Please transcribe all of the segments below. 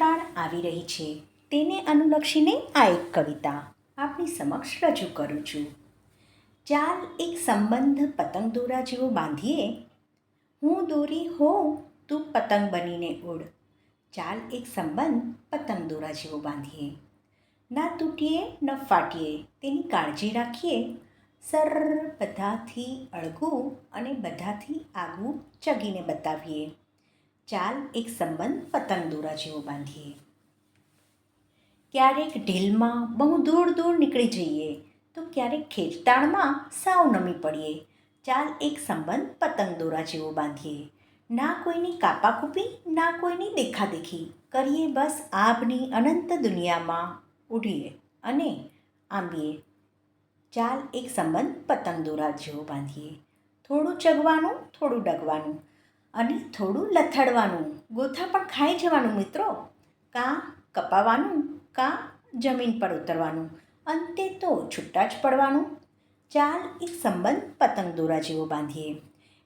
ઉત્તરાયણ આવી રહી છે. તેને અનુલક્ષીને આ એક કવિતા આપની સમક્ષ રજૂ કરું છું. ચાલ એક સંબંધ પતંગ દોરા જેવો બાંધીએ. હું દોરી હોઉં, તું પતંગ બનીને ઉડ. ચાલ એક સંબંધ પતંગ દોરા જેવો બાંધીએ. ના તૂટીએ, ન ફાટીએ, તેની કાળજી રાખીએ. સર બધાથી અળગું અને બધાથી આગવું ચગીને બતાવીએ. ચાલ એક સંબંધ પતંગ દોરા જેવો બાંધીએ. ક્યારેક ઢીલમાં બહુ દૂર દૂર નીકળી જઈએ, તો ક્યારેક ખેંચતાણમાં સાવ નમી પડીએ. ચાલ એક સંબંધ પતંગ દોરા જેવો બાંધીએ. ના કોઈની કાપાકૂપી, ના કોઈની દેખાદેખી. કરીએ બસ આભની અનંત દુનિયામાં ઉડીએ અને આંબીએ. ચાલ એક સંબંધ પતંગ દોરા જેવો બાંધીએ. થોડું ચગવાનું, થોડું ડગવાનું. અને થોડું લથડવાનું. ગોથા પણ ખાઈ જવાનું મિત્રો. કાં કપાવાનું, કાં જમીન પર ઉતરવાનું. અંતે તો છૂટા જ પડવાનું. ચાલ એક સંબંધ પતંગ દોરા જેવો બાંધીએ.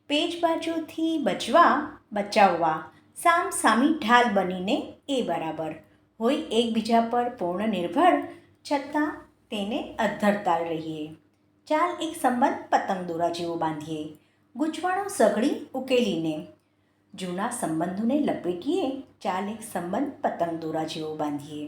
પેજ બાજુથી બચવા, બચાવવા. સામ સામી ઢાલ બનીને એ બરાબર. હોય એકબીજા પર પૂર્ણ નિર્ભર, છતાં તેને અધ્ધરતા રહીએ. ચાલ એક સંબંધ પતંગ દોરા જેવો બાંધીએ. ગૂંચવાણો સઘળી ઉકેલીને. જૂના સંબંધોને લપેટીએ ચાલ એક સંબંધ પતંગ દોરા જેવો બાંધીએ.